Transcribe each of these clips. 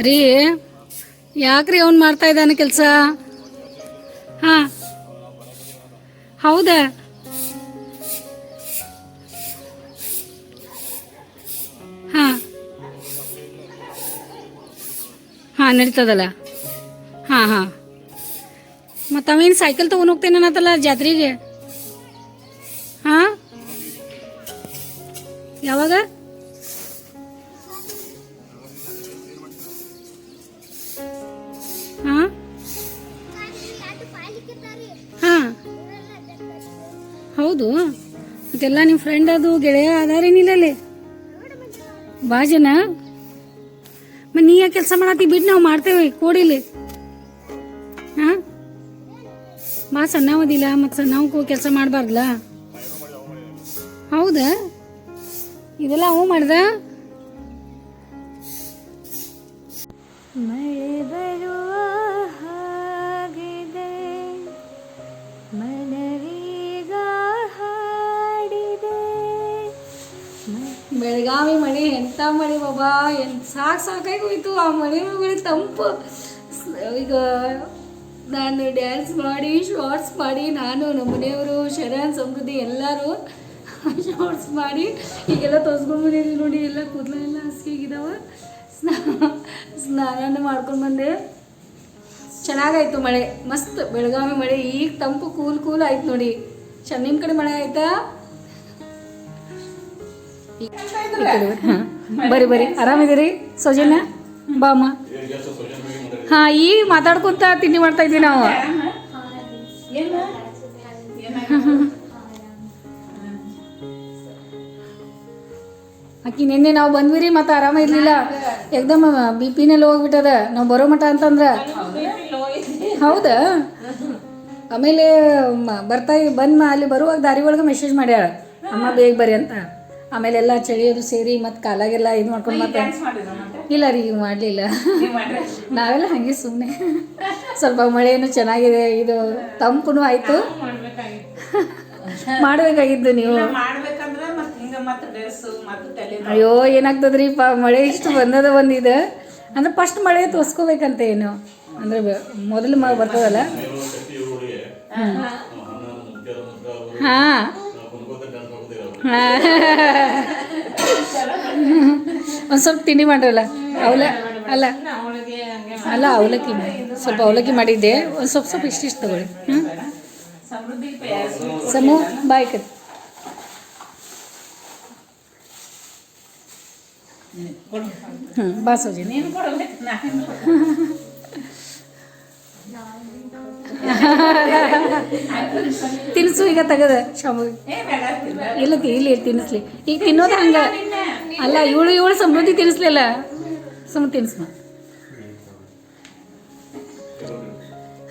ರೀ ಯಾಕ್ರಿ ಅವ್ನು ಮಾಡ್ತಾ ಇದ್ದಾನೆ ಕೆಲಸ? ಹಾಂ. ಹೌದಾ? ಹಾಂ. ಹಾಂ, ನಡೀತದಲ್ಲ. ಹಾಂ ಹಾಂ. ಮತ್ತು ಅವೇನು ಸೈಕಲ್ ತೊಗೊಂಡು ಹೋಗ್ತೇನೆ ಅನ್ನತ್ತಲ್ಲ ಜಾತ್ರೆಗೆ? ಹಾಂ? ಯಾವಾಗ? ಮತ್ತೆಲ್ಲ ನಿಮ್ಮ ಫ್ರೆಂಡ್ ಅದು ಗೆಳೆಯ ಅದಾರೇನಿಲ್ಲ ಅಲ್ಲಿ ಬಾ ಜನ. ನೀ ಯಾಕೆ ಕೆಲಸ ಮಾಡತ್ತಿ ಬಿಟ್ಟು ನಾವು ಮಾಡ್ತೇವೆ, ಕೋಡಿಲಿ. ಹಾಂ? ಬಾ, ಸಣ್ಣವದಿಲ್ಲ, ಮತ್ತು ಸಣ್ಣ ಕೆಲಸ ಮಾಡಬಾರ್ದಲ್ಲ ಹೌದಾ? ಇದೆಲ್ಲ ಅವು ಮಾಡ್ದ? ಮಳೆ ಬರುವ ಮಳೆ ಬಾಬಾ ಎಂತ ಸಾಕು ಸಾಕಾಗಿ ಹೋಯ್ತು. ಆ ಮಳೆ ಒಳಗಡೆ ತಂಪು. ಈಗ ನಾನು ಡ್ಯಾನ್ಸ್ ಮಾಡಿ ಶಾರ್ಟ್ಸ್ ಮಾಡಿ ನಾನು ನಮ್ಮ ಮನೆಯವರು ಶರಣ್ ಸಮೃದ್ಧಿ ಎಲ್ಲರೂ ಶಾರ್ಟ್ಸ್ ಮಾಡಿ ಈಗೆಲ್ಲ ತೋರಿಸ್ಕೊಂಡು ಬಂದಿದ್ದೀವಿ ನೋಡಿ ಎಲ್ಲ ಕೂದಲ ಎಲ್ಲ ಹಸಿಯಾಗಿದ್ದಾವ ಸ್ನಾ ಸ್ನಾನ ಮಾಡ್ಕೊಂಡು ಬಂದೆ. ಚೆನ್ನಾಗಾಯ್ತು ಮಳೆ ಮಸ್ತ್ ಬೆಳಗಾವಿ ಮಳೆ. ಈಗ ತಂಪು ಕೂಲ್ ಕೂಲ್ ಆಯ್ತು ನೋಡಿ. ಚೆನ್ನ ನಿಮ್ಮ ಕಡೆ ಮಳೆ ಆಯ್ತಾ? ಈ ಬರಿ. ಬರ್ರಿ ಆರಾಮಿದ್ದೀರಿ? ಸೌಜನ್ಯ? ಬಾ, ಅಮ್ಮ. ಹಾ ಈಗ ಮಾತಾಡ್ಕೊಂತ ತಿಂಡಿ ಮಾಡ್ತಾ ಇದ್ವಿ ನಾವು. ಅಕ್ಕಿ, ನಿನ್ನೆ ನಾವು ಬಂದ್ವಿ ಮತ್ತೆ ಆರಾಮ ಇರ್ಲಿಲ್ಲ. ಎಕ್ದಮ್, ಬಿ ಪಿನಲ್ಲಿ ಹೋಗ್ಬಿಟ್ಟದ. ನಾವು ಬರೋ ಮಟ ಅಂತಂದ್ರೆ. ಹೌದಾ? ಆಮೇಲೆ ಬರ್ತಾ ಬಂದ್ ಅಲ್ಲಿ ಬರುವಾಗ ದಾರಿ ಒಳಗೆ ಮೆಸೇಜ್ ಮಾಡ್ಯಾಳ. ಅಮ್ಮ, ಬೇಗ ಬರಿ ಅಂತ. ಆಮೇಲೆ ಎಲ್ಲ ಚಳಿಯೋದು ಸೇರಿ ಮತ್ತೆ ಕಾಲಾಗೆಲ್ಲ ಇದು ಮಾಡ್ಕೊಂಡು ಮತ್ತೆ ಇಲ್ಲ ರೀ ಈಗ ಮಾಡಲಿಲ್ಲ. ನಾವೆಲ್ಲ ಹಾಗೆ ಸುಮ್ಮನೆ ಸ್ವಲ್ಪ ಮಳೆಯೂ ಚೆನ್ನಾಗಿದೆ ಇದು ತಂಪುನು ಆಯಿತು. ಮಾಡಬೇಕಾಗಿದ್ದು ನೀವು. ಅಯ್ಯೋ ಏನಾಗ್ತದ್ರಿ ಪ ಮಳೆ ಇಷ್ಟು ಬಂದದ ಒಂದಿದೆ. ಅಂದ್ರೆ ಫಸ್ಟ್ ಮಳೆ ತೋರಿಸ್ಕೋಬೇಕಂತ ಏನು? ಅಂದ್ರೆ ಮೊದಲು ಮ ಬರ್ತದಲ್ಲ? ಹಾ. ಒಂದು ಸ್ವಲ್ಪ ತಿಂಡಿ ಮಾಡ್ರಲ್ಲ? ಅವಲ ಅಲ್ಲ. ಅವಳಿಗೆ ಹಂಗೆ ಅಲ್ಲ, ಅವಲಕ್ಕಿ ಮಾಡಿ. ಸ್ವಲ್ಪ ಅವಲಕ್ಕಿ ಮಾಡಿದ್ದೆ. ಒಂದು ಸ್ವಲ್ಪ ಸ್ವಲ್ಪ ಇಷ್ಟಿಷ್ಟು ತಗೊಳ್ಳಿ. ಹ್ಞೂ ಸಮೃದ್ಧಿ ಪ್ಯಾಸು ಸಮೂ, ಬಾಯ್ ಕತ್ ಹ್ಞೂ ಬಾ ತಿನ್ಸು ಈಗ ತೆಗದ ಶಾಮು ಇಲ್ಲ ಇಲ್ಲಿ ತಿನ್ನಿಸ್ಲಿ. ಈಗ ತಿನ್ನೋದು ಹಂಗ. ಅಲ್ಲ ಇವಳು ಇವಳು ಸಮೃದ್ಧಿ ತಿನ್ನಿಸ್ಲಿಲ್ಲ. ಸುಮ್ಮ ತಿನ್ಸ್ಮ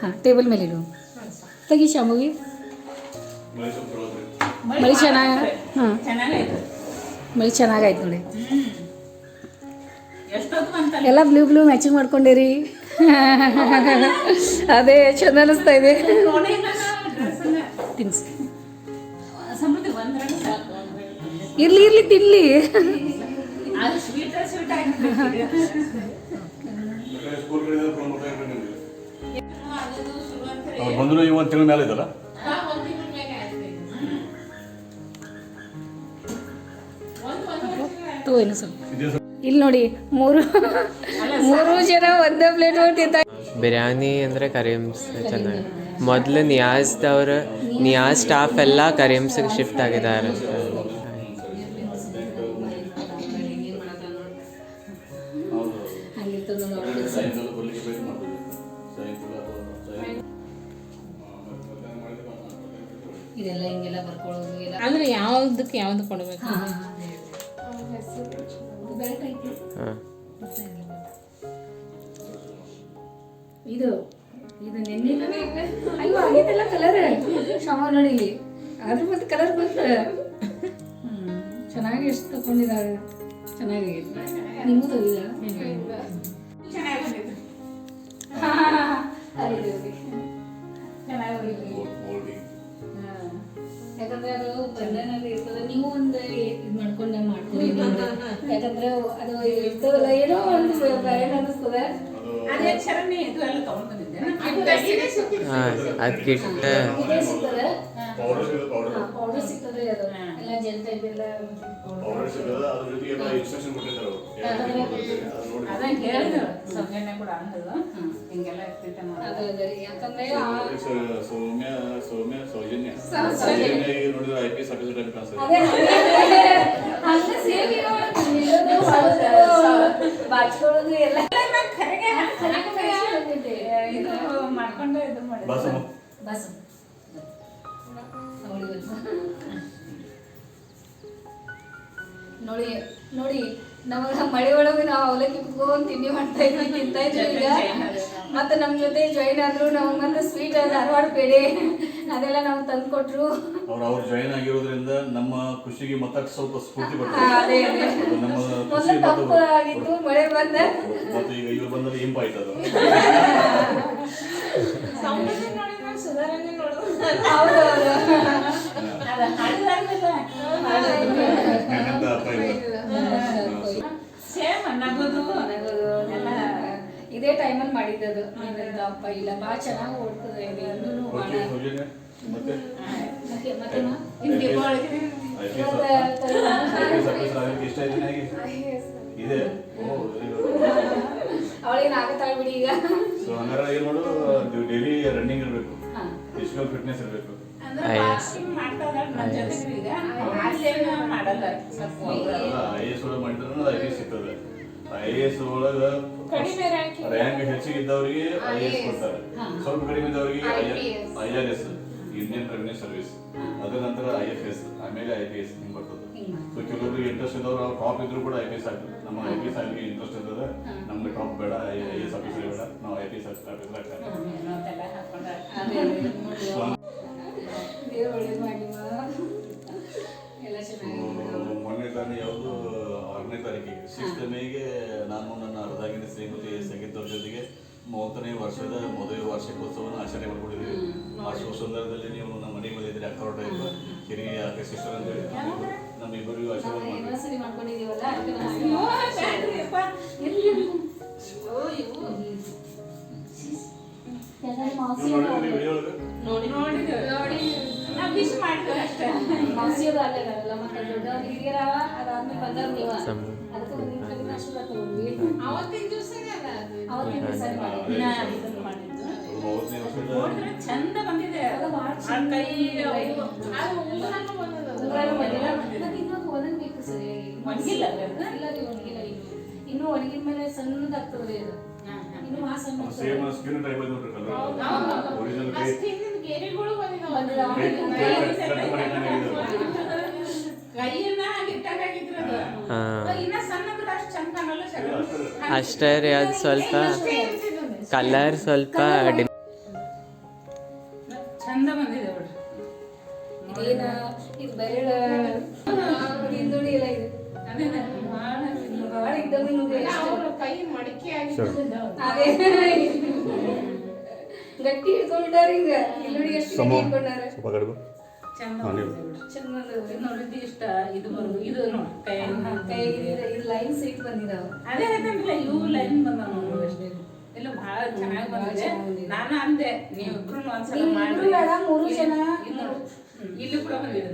ಹಾಂ ಟೇಬಲ್ ಮೇಲೆ ಇಡು. ತೆಗಿ ಶಾಮುಗಿ. ಮಳಿ ಚೆನ್ನಾಗ ಹಾಂ. ಮಳಿ ಚೆನ್ನಾಗಾಯ್ತು ನೋಡಿ. ಎಲ್ಲ ಬ್ಲೂ ಬ್ಲೂ ಮ್ಯಾಚಿಂಗ್ ಮಾಡ್ಕೊಂಡಿರಿ. ಅದೇ ಚಂದ ಅನಿಸ್ತಾ ಇದೆ. ಇರ್ಲಿ ಇರ್ಲಿ ತಿನ್ಲಿ. ಅವ್ರು ಬಂದ್ರು ಈ ಒಂದು ತಿಂಗಳ ಮೇಲೆ ಇದಲ್ಲ? ಇಲ್ಲಿ ನೋಡಿ ಮೂರು ಮೂರು ಜನ ಒಂದೇ ಪ್ಲೇಟ್ ತಿಂತ ಬಿರಿಯಾನಿ ಅಂದ್ರೆ ಕರೀಮ್ಸ್ ಚೆನ್ನಾಗಿ. ಮೊದಲು ನಿಯಾಜ್ದವ್ರು ನಿಯಾಜ್ ಸ್ಟಾಫ್ ಎಲ್ಲ ಕರೀಮ್ಸಿಗೆ ಶಿಫ್ಟ್ ಆಗಿದ್ದಾರೆ ಇದೆಲ್ಲ ಹಿಂಗೆಲ್ಲ ಬರ್ಕೊಳ್ಳೋದು ಎಲ್ಲ ಅಂದ್ರೆ ಯಾವ್ದಕ್ಕೆ ಯಾವ್ದು ಕೊಡ್ಬೇಕು? ಹಾಂ. ಇದು ಇದು ನೆನ್ನೆ ಅಯ್ಯೋ ಆಗಿದೆಲ್ಲ ಕಲರ್ ಶವ ನೋಡಿ ಅದ್ರ ಮತ್ತೆ ಕಲರ್ ಬಂತು. ಹ್ಮ್ ಚೆನ್ನಾಗಿ ಎಷ್ಟು ತಗೊಂಡಿದ್ದಾರೆ ಚೆನ್ನಾಗಿ ನಿಮಗೂ ತೆಗಿದ ಮಾಡ್ಕೊಂಡು ಅದು ಇರ್ತದಲ್ಲ ಏನೋ ಒಂದು ಬ್ರ್ಯಾಂಡ್ ಅನಿಸ್ತದೆ ಬರ್ತದ ಅದೇ ಚರಣಿ ಇದು ಎಲ್ಲ ತಗೊಂಡ್ ಬಂದಿದ್ದೆ ಹಾಂ ಅದು ಕಿಟ್ಟ. ಇದೇ ಸಿಗ್ತದ. ಪೌಡರ್ ಪೌಡರ್ ಪೌಡರ್ ಸಿಗ್ತದೆ ಅದು. ಎಲ್ಲ ಜನತೆ ಇದೆಲ್ಲ ಪೌಡರ್ ಅದ್ರ ಜೊತೆಗೆ ಇನ್ಸ್ಟ್ರಕ್ಷನ್ ಬೇಕು ಅದು ಹೇಳಿದ್ರು ಸೌಜನ್ಯ ಕೂಡ ಅಂದಳು ಹಿಂಗೆಲ್ಲ ಇರ್ತೈತೆ ಅದು. ಯಾಕಂದ್ರೆ ಸೌಮ್ಯ ಸೌಮ್ಯ ಸೌಜನ್ಯ. ಸೌಜನ್ಯ ಈಗ ನೋಡಿದ್ರೆ I P S officer type ಕಾಣಿಸ್ತದೆ ಅದೇ. ಹಂಗ ಸೇಮ್ ಇರೋದು ನಿಲ್ಲೋದು, ಮಾಡೋದು, ಬಾಚ್ಕೊಳ್ಳೋದು ಎಲ್ಲ. ಖರೆಗೆ ಇದು ಮಾಡ್ಕೊಂಡು ಇದು ಬಸ್ ಬಸ್. ನೋಡಿ ನೋಡಿ. ನಮಗ ಮಳೆ ಒಳಗೆ ನಾವು ಅವಲಕ್ಕಿ ಕುತ್ಕೊಂಡು ತಿಂಡಿ ಮಾಡ್ತಾ ಇದ್ವಿ ತಿಂತಾ ಇದ್ವಿ ಈಗ. ಮತ್ತೆ ನಮ್ಮ ಜೊತೆ ಜಾಯಿನ್ ಆದ್ರು ನಾವು ಮತ್ತೆ ಸ್ವೀಟ್ ಧಾರವಾಡ ಪೇಡೆ. ಅದೆಲ್ಲ ನಾವು ತಂದು ಕೊಟ್ರು. ಅವ್ರು ಅವ್ರು ಜಾಯಿನ್ ಆಗಿರೋದ್ರಿಂದ ನಮ್ಮ ಖುಷಿಗೆ ಮತ್ತಷ್ಟು ಸ್ವಲ್ಪ ಸ್ಫೂರ್ತಿ ಮೊದಲು ಖುಷಿ ಮತ್ತು ತಪ್ಪು ಆಗಿತ್ತು ಮಳೆ ಬಂದ. ಮತ್ತೆ ಈಗ ಇವ್ರು ಬಂದ್ರೆ ಇಂಪ್ ಆಯ್ತು ಅದು ಹೌದೌದು. ಅದು ಹಾಡಿದಾದ್ಮೇಲೆ ನೆನ್ನೆಂತ ಅರ್ಥ ಇಲ್ಲ ಸೇಮ್ ನಗೋದು ಎಲ್ಲ ಇದೇ ಟೈಮಲ್ಲಿ ಮಾಡಿದ್ದದು. ನಿನ್ನದು ಅಪ್ಪ ಇಲ್ಲ ಭಾಳ ಚೆನ್ನಾಗಿ ಓಡ್ತದೆ ಇನ್ನೂ ಮತ್ತೆ? ಮತ್ತೆ? ಇನ್ನು ದೀಪಾವಳಿಗೆ ಅವಳೇನು ಆಗತ್ತಾಳ ಬಿಡಿ ಈಗ? ಸೊ ಹಂಗಾರೆ ಏನು ಡೈಲಿ ರನ್ನಿಂಗ್ ಇರಬೇಕು. ಫಿಸಿಕಲ್ ಫಿಟ್ನೆಸ್ ಇರಬೇಕು. I S. ಮಾಡಿದ್ರೆ ಐ ಎಸ್ ಸಿಗ್ತದೆ. ಐ ಎ ಎಸ್ ಒಳಗೆ ರ್ಯಾಂಕ್ ಹೆಚ್ಚಿಗೆ ಇದ್ದವರಿಗೆ ಐ ಎಸ್ ಕೊಡ್ತಾರೆ. ಸ್ವಲ್ಪ ಕಡಿಮೆ ಇದ್ದವರಿಗೆ I R S. Indian revenue service ಅದರ ನಂತರ ಐ ಎಫ್ ಎಸ್ ಆಮೇಲೆ ಐ ಪಿ ಎಸ್ ಹಿಂಗ್ ಬರ್ತದೆ. ಸೊ ಕೆಲವರು ಇಂಟ್ರೆಸ್ಟ್ ಇದ್ದವ್ರು ಅವ್ರು ಟಾಪ್ ಇದ್ರು ಕೂಡ ಐ ಪಿ ಎಸ್ ಆಗ್ತದೆ. ನಮ್ಮ ಐ ಪಿ ಎಸ್ ಆಗಿ ಇಂಟ್ರೆಸ್ಟ್ ಇದ್ದದ ನಮ್ಗೆ ಟಾಪ್ ಬೇಡ ಐ ಎಸ್ ಆಫೀಸರ್ ಬೇಡ ನಾವು ಐ ಪಿ ಎಸ್ ಆಫೀಸರ್ ಆಗ್ತಾರೆ ಮೊನ್ನೆ ತಾನೇ ಯಾವುದು? ತಾರೀಕಿಗೆ ಸಿಕ್ಸ್ತ್ ಮೇಗೆ ನಾನು ನನ್ನ ಅರ್ಧಾಗಿನ ಶ್ರೀಮತಿ ಸಂಗೀತ ಜೊತೆಗೆ ಮೂವತ್ತನೇ ವರ್ಷದ ಮದುವೆ ವಾರ್ಷಿಕೋತ್ಸವವನ್ನು ಆಚರಣೆ ಮಾಡ್ಕೊಂಡಿದ್ದೀವಿ. ಆ ಶುಭ ಸಂದರ್ಭದಲ್ಲಿ ನೀವು ನಮ್ಮ ಮನೆಗೆ ಬಂದಿದ್ದೀರಿ ಅಕ್ಕ ಇಲ್ಲ ಹಿರಿಯ ಅಕ್ಕ ಸಿಸ್ಟರ್ ಅಂತ ನಮ್ಮ ಇಬ್ಬರಿಗೂ ಆಶೀರ್ವಾದ ಮಾಡಿ. ವಿಶ್ ಮಾಡಿದ್ವಿ ಅಷ್ಟೇ. ಮಾಸಿಯದು ಅಲ್ಲೇ ಬರಲ್ಲ ಮತ್ತೆ ದೊಡ್ಡ ಹಿರಿಯರವ ಅದಾದ್ಮೇಲೆ ಬಂದವ್ರು ನೀವ. ತಗೊಂಡ್ವಿ ಅವತ್ತಿನ ದಿವಸನೇ ಅಲ್ಲ ಅದು. ಅವತ್ತಿನ ದಿವಸ ಮಾಡಿದ್ವಿ ದಿನ ಇದನ್ನ ಮಾಡಿದ್ದು. ಅದು ಮೂವತ್ತನೇ ನೋಡಿದ್ರೆ ಚಂದ ಬಂದಿದೆ. ಕೈ ಅದು ಬಂದದ. ಇನ್ನೊಂದು ಒಣಗ್ಬೇಕು ಸರಿ. ಒಣಗಿಲ್ಲ? ಇಲ್ಲ ರೀ ಒಣಗಿಲ್ಲ ಇನ್ನು ಇನ್ನೂ ಒಣಗಿದ ಮೇಲೆ ಸಣ್ಣದಾಗ್ತದ್ರಿ ಅದು. ಇನ್ನು ಸಣ್ಣ ಸೇಮ್ ಸ್ಕಿನ್ ಟೈಪ್ ಒರಿಜಿನಲ್ ಬಂದಿಲ್ಲ. ಕೈ ಅಷ್ಟು ರೀ ಅದು ಸ್ವಲ್ಪ ಕಲರ್ ಸ್ವಲ್ಪ ಚಂದ ಬಂದಿದೆ ಇದು ಬೆರಳ ಹಿಂದುಳಿ ಇದು. ಕೈ ಮಡಿಕೆ ಗಟ್ಟಿ ಹಿಡ್ಕೊಂಡ್ಬಿಟ್ಟಾರ ಹಿಂಗ ಇಲ್ಲಿ ಎಷ್ಟು ಹಿಡ್ಕೊಂಡಾರ ಚಂದ ಇಷ್ಟ ಇದು ಬರೋದು ಇದು ನೋಡಿ ಕೈ ಇದು- ಇದು ಲೈನ್ ಸೀಟ್ ಬಂದಿದಾವ ಅದೇ ಹೇಳ್ತೇನಿಲ್ಲ ಇವು ಲೈನ್ ಬಂದ ನೋಡಿ ಅಷ್ಟೇ. ಎಲ್ಲ ಬಹಳ ಚೆನ್ನಾಗಿ ಬಂದಿದೆ. ನಾನು ಅಂದೆ ನೀವಿಬ್ರು ಒಂದ್ಸಲ ನೀವು ಮಾಡಿ ಮೂರು ಜನ. ಇಲ್ಲಿ ಕೂಡ ಬಂದಿದೆ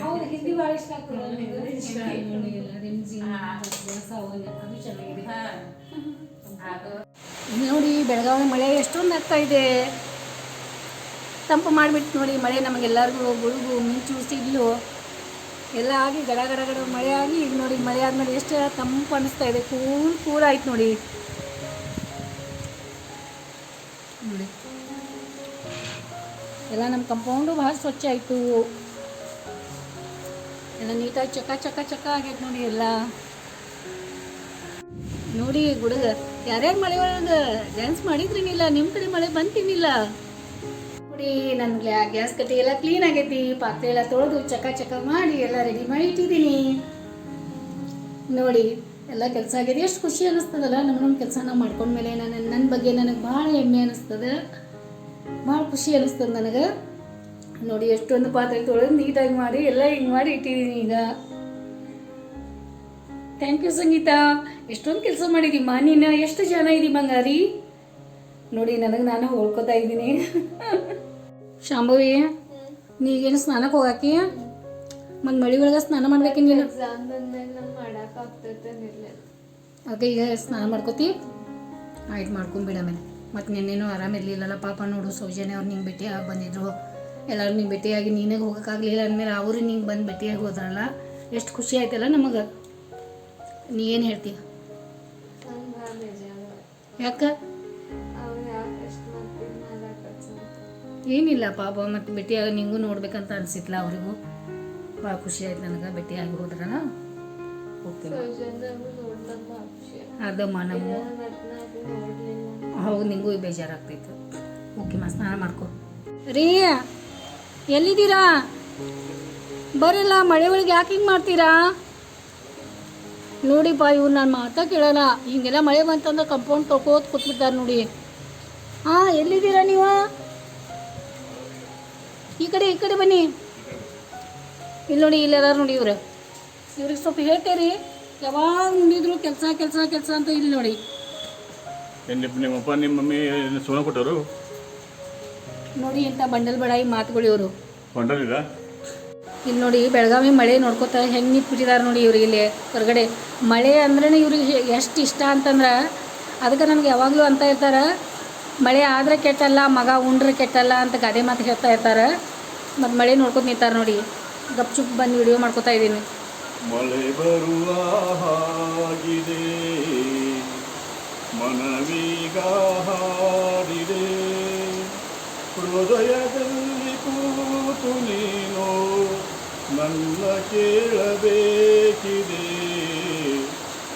ಹೌದು ಹಿಂದಿ ಭಾಳ ಇಷ್ಟ ಆಗ್ತದೆ ಅದು ಚೆನ್ನಾಗಿದೆ. ನೋಡಿ, ಬೆಳಗಾವಿ ಮಳೆ ಎಷ್ಟೊಂದು ಆಗ್ತಾ ಇದೆ. ತಂಪು ಮಾಡಿಬಿಟ್ಟು ನೋಡಿ, ಮಳೆ ನಮಗೆಲ್ಲರಿಗೂ ಗುಡುಗು ಮಿಂಚು ಸಿಡ್ಲು ಎಲ್ಲ ಆಗಿ ಗಡ ಗಡ ಗಡ ಮಳೆ ಆಗಿ, ಈಗ ನೋಡಿ ಮಳೆ ಆದಮೇಲೆ ಎಷ್ಟು ತಂಪು ಅನಿಸ್ತಾ ಇದೆ. ಕೂಲ್ ಕೂಲ್ ಆಯ್ತು ನೋಡಿ. ನೋಡಿ. ಎಲ್ಲ ನಮ್ಮ ಕಂಪೌಂಡು ಭಾಳ ಸ್ವಚ್ಛ ಆಯಿತು. ಎಲ್ಲ ನೀಟಾಗಿ ಚಕ ಚಕ ಚಕ ಆಗೈತೆ ನೋಡಿ ಎಲ್ಲ. ನೋಡಿ ಗುಡುಗ. ಯಾರ್ಯಾರು ಮಳೆ ಒಳಗೆ ಡ್ಯಾನ್ಸ್ ಮಾಡಿದ್ರಿನಿಲ್ಲ ನಿಮ್ಮ ಕಡೆ ಮಳೆ ಬಂತಿನಿಲ್ಲ? ನೋಡಿ ನನ್ನ ಗ್ಯಾಸ್ ಕಟ್ಟಿ ಎಲ್ಲ ಕ್ಲೀನ್ ಆಗೈತಿ, ಪಾತ್ರೆ ಎಲ್ಲ ತೊಳೆದು ಚಕ ಚಕ ಮಾಡಿ ಎಲ್ಲ ರೆಡಿ ಮಾಡಿ ಇಟ್ಟಿದ್ದೀನಿ. ನೋಡಿ, ಎಲ್ಲ ಕೆಲಸ ಆಗಿದೆ. ಎಷ್ಟು ಖುಷಿ ಅನ್ನಿಸ್ತದಲ್ಲ, ನಮ್ಮ ನಮ್ಮ ಕೆಲಸ ನಾವು ಮಾಡ್ಕೊಂಡ್ಮೇಲೆ ನನ್ನ ನನ್ನ ಬಗ್ಗೆ ನನಗೆ ಭಾಳ ಹೆಮ್ಮೆ ಅನ್ನಿಸ್ತದೆ. ಭಾಳ ಖುಷಿ ಅನ್ನಿಸ್ತದೆ ನನಗೆ. ನೋಡಿ, ಎಷ್ಟೊಂದು ಪಾತ್ರೆ ತೊಳೆದು ನೀಟಾಗಿ ಮಾಡಿ, ಎಲ್ಲ ಹಿಂಗೆ ಮಾಡಿ ಇಟ್ಟಿದ್ದೀನಿ ಈಗ. Thank you Sangeetha. ಎಷ್ಟೊಂದು ಕೆಲಸ ಮಾಡಿದೀಮ್ಮ ನೀನು? ಎಷ್ಟು ಜನ ಇದೀ ಬಂಗಾರಿ? ನೋಡಿ ನನಗೆ ನಾನು ಹೋಳ್ಕೊತಾ ಇದ್ದೀನಿ. ಶಾಂಭವಿ ನೀಗೇನು ಸ್ನಾನಕ್ಕೆ ಹೋಗಾಕಿ? ಮತ್ತು ಮಳಿ ಒಳಗೆ ಸ್ನಾನ ಮಾಡ್ಬೇಕೇನಿಲ್ಲ ಅದೇ ಈಗ ಸ್ನಾನ ಮಾಡ್ಕೋತಿ? ಆಯ್ತು ಮಾಡ್ಕೊಂಬಿಡ ಆಮೇಲೆ. ಮತ್ತು ನಿನ್ನೇನು ಇರಲಿಲ್ಲ ಪಾಪ ನೋಡು ಸೌಜನ್ಯ ಅವ್ರು ನಿಂಗೆ ಭೇಟಿಯಾಗಿ ಬಂದಿದ್ರು. ಎಲ್ಲರೂ ನಿಂಗೆ ಭೇಟಿಯಾಗಿ ನೀನೇ ಹೋಗೋಕ್ಕಾಗಲಿಲ್ಲ ಅಂದಮೇಲೆ ಅವರು ನಿಂಗೆ ಬಂದು ಭೇಟಿಯಾಗಿ ಹೋದ್ರಲ್ಲ? ಎಷ್ಟು ಖುಷಿ ಆಯ್ತಲ್ಲ ನಮಗೆ. ನೀ ಏನು ಹೇಳ್ತೀಯ? ಯಾಕೆ? ಏನಿಲ್ಲ ಪಾಪ ಮತ್ತೆ ಭೇಟಿಯಾಗಿ ನಿಂಗೂ ನೋಡ್ಬೇಕಂತ ಅನ್ಸಿತ್ಲ ಅವರಿಗೂ. ಭಾಳ ಖುಷಿ ಆಯ್ತು ನನಗೆ ಭೇಟಿಯಾಗಿ ಹೋದ್ರನ. ಓಕೆ. ಅದಮ್ಮ ನಮ್ಮ ಹೌದು ನಿಂಗೂ ಬೇಜಾರಾಗ್ತೈತೆ. ಓಕೆ ಮಾ ಸ್ನಾನ ಮಾಡ್ಕೋ. ರೀ ಎಲ್ಲಿದ್ದೀರಾ? ಬರಲ್ಲ ಮಳೆ ಒಳಗೆ ಯಾಕೆ ಹಿಂಗೆ ಮಾಡ್ತೀರಾ? ನೋಡಿಪ್ಪ ಇವ್ರು ನಾನು ಮಾತಾ ಕೇಳಲ್ಲ. ಹಿಂಗೆಲ್ಲ ಮಳೆ ಬಂತಂದ್ರೆ ಕಂಪೌಂಡ್ ತೊಳ್ಕೋತ ಕೂತ್ಬಿಟ್ಟಾರೆ ನೋಡಿ. ಹಾಂ ಎಲ್ಲಿದ್ದೀರಾ ನೀವು? ಈ ಕಡೆ ಈ ಕಡೆ ಬನ್ನಿ. ಇಲ್ಲಿ ನೋಡಿ ಇಲ್ಲೆಲ್ಲ ನೋಡಿ ಇವ್ರು. ಇವ್ರಿಗೆ ಸ್ವಲ್ಪ ಹೇಳ್ತೇರಿ. ಯಾವಾಗ ನೋಡಿದ್ರು ಕೆಲಸ ಕೆಲಸ ಕೆಲಸ ಅಂತ ಇಲ್ಲಿ ನೋಡಿ. ನಿಮ್ಮಪ್ಪ ನಿಮ್ಮ ಮಮ್ಮಿ ಸುಳ್ಳು ಕೊಟ್ಟರು ನೋಡಿ ಇಂಥ ಬಂಡಲ್ ಬಡಾಯಿ ಮಾತುಗಳು ಇವರು. ಹೊಂಟರಿಗ ಇಲ್ಲಿ ನೋಡಿ ಬೆಳಗಾವಿ ಮಳೆ ನೋಡ್ಕೋತ ಹೆಂಗೆ ನಿಂತ್ಬಿಟ್ಟಿದ್ದಾರೆ ನೋಡಿ ಇವ್ರಿಗೆ ಇಲ್ಲಿ ಹೊರಗಡೆ. ಮಳೆ ಅಂದ್ರೆ ಇವ್ರಿಗೆ ಎಷ್ಟು ಇಷ್ಟ ಅಂತಂದ್ರೆ ಅದಕ್ಕೆ ನನಗೆ ಯಾವಾಗಲೂ ಅಂತ ಇರ್ತಾರೆ, ಮಳೆ ಆದರೆ ಕೆಟ್ಟಲ್ಲ, ಮಗ ಉಂಡ್ರೆ ಕೆಟ್ಟಲ್ಲ ಅಂತ ಗಾದೆ ಮಾತು ಹೇಳ್ತಾ ಇರ್ತಾರೆ. ಮತ್ತು ಮಳೆ ನೋಡ್ಕೊತ ನಿಂತಾರೆ ನೋಡಿ. ಗಪ್ಚುಪ್ ಬಂದು ವಿಡಿಯೋ ಮಾಡ್ಕೋತಾ ಇದ್ದೀನಿ. ಮಳೆ ಬರುವ ಹಾಗಿದೆ ಮನವೀಗ ಹೃದಯದಲ್ಲಿ ಕೂತು ನೀನು ನನ್ನ ಕೇಳಬೇಕಿದೆ.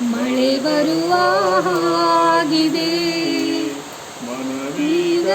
ಮಳೆ ಬರುವ ಹಾಗಿದೆ. ಮನವೀಗ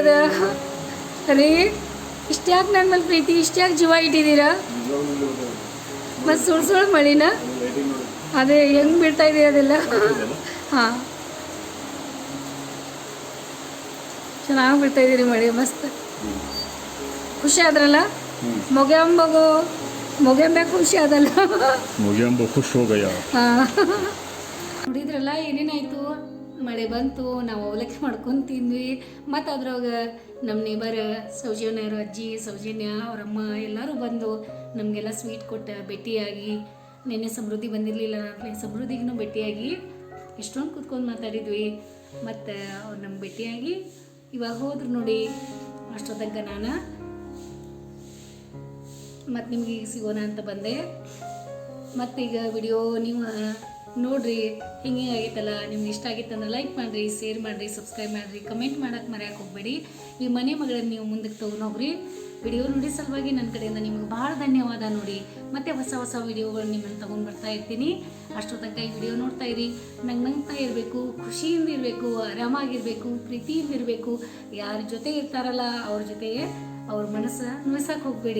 ಬರ್ತದ ರೀ ಇಷ್ಟ್ಯಾಕೆ ನನ್ನ ಮೇಲೆ ಪ್ರೀತಿ ಇಷ್ಟ್ಯಾಕೆ ಜೀವ ಇಟ್ಟಿದ್ದೀರಾ ಮತ್ತು ಸುಳ್ ಸುಳ್ಳು ಮಳಿನ? ಅದೇ ಹೆಂಗೆ ಬಿಡ್ತಾ ಇದೀರ ಅದೆಲ್ಲ? ಹಾಂ. ಚೆನ್ನಾಗಿ ಬೀಳ್ತಾ ಇದೀರಿ ಮಳಿ ಮಸ್ತ್. ಖುಷಿ ಆದ್ರಲ್ಲ? ಮೊಗೆಂಬಗು ಮೊಗೆಂಬೆ ಖುಷಿ ಆದಲ್ಲ? ಮೊಗೆಂಬ ಖುಷಿ ಹೋಗಯ್ಯ. ನೋಡಿದ್ರಲ್ಲ ಏನೇನಾಯಿತು? ಮಳೆ ಬಂತು, ನಾವು ಅವಲಕ್ಕಿ ಮಾಡ್ಕೊಂಡು ತಿಂದ್ವಿ. ಮತ್ತು ಅದ್ರಾಗ ನಮ್ಮ ನೇಬರ್ ಸೌಜನ್ಯರ ಅಜ್ಜಿ, ಸೌಜನ್ಯ ಅವರಮ್ಮ ಎಲ್ಲರೂ ಬಂದು ನಮಗೆಲ್ಲ ಸ್ವೀಟ್ ಕೊಟ್ಟ ಭೇಟಿಯಾಗಿ, ನಿನ್ನೆ ಸಮೃದ್ಧಿ ಬಂದಿರಲಿಲ್ಲ ಸಮೃದ್ಧಿಗೂ ಭೇಟಿಯಾಗಿ ಎಷ್ಟೊಂದು ಕೂತ್ಕೊಂಡು ಮಾತಾಡಿದ್ವಿ. ಮತ್ತು ಅವ್ರು ನಮ್ಗೆ ಭೇಟಿಯಾಗಿ ಇವಾಗ ಹೋದ್ರು ನೋಡಿ ಅಷ್ಟರ ತನಕ ನಾನು ಮತ್ತು ನಿಮಗೆ ಈಗ ಸಿಗೋಣ ಅಂತ ಬಂದೆ. ಮತ್ತೀಗ ವಿಡಿಯೋ ನೀವು ನೋಡ್ರಿ, ಹಿಂಗೆ ಆಗೈತಲ್ಲ ನಿಮ್ಗೆ ಇಷ್ಟ ಆಗಿತ್ತಂದ್ರೆ ಲೈಕ್ ಮಾಡಿರಿ ಶೇರ್ ಮಾಡಿರಿ ಸಬ್ಸ್ಕ್ರೈಬ್ ಮಾಡಿರಿ ಕಮೆಂಟ್ ಮಾಡಕ್ಕೆ ಮರೆಯೋಕೆ ಹೋಗ್ಬೇಡಿ. ಈ ಮನೆ ಮಗಳನ್ನು ನೀವು ಮುಂದಕ್ಕೆ ತೊಗೊಂಡೋಗ್ರಿ. ವಿಡಿಯೋ ನೋಡಿ ಸಲುವಾಗಿ ನನ್ನ ಕಡೆಯಿಂದ ನಿಮಗೆ ಭಾಳ ಧನ್ಯವಾದ ನೋಡಿ. ಮತ್ತೆ ಹೊಸ ಹೊಸ ವಿಡಿಯೋಗಳು ನಿಮ್ಮನ್ನು ತೊಗೊಂಡು ಬರ್ತಾ ಇರ್ತೀನಿ. ಅಷ್ಟು ತನಕ ಈ ವಿಡಿಯೋ ನೋಡ್ತಾ ಇರಿ. ನಂಗೆ ನಂಗ್ತಾ ಇರಬೇಕು, ಖುಷಿಯಿಂದ ಇರಬೇಕು, ಆರಾಮಾಗಿರಬೇಕು, ಪ್ರೀತಿಯಿಂದ ಇರಬೇಕು. ಯಾರ ಜೊತೆ ಇರ್ತಾರಲ್ಲ, ಅವ್ರ ಜೊತೆಗೆ ಅವ್ರ ಮನಸ್ಸು ನೋಯ್ಸಕ್ಕೆ ಹೋಗಬೇಡಿ.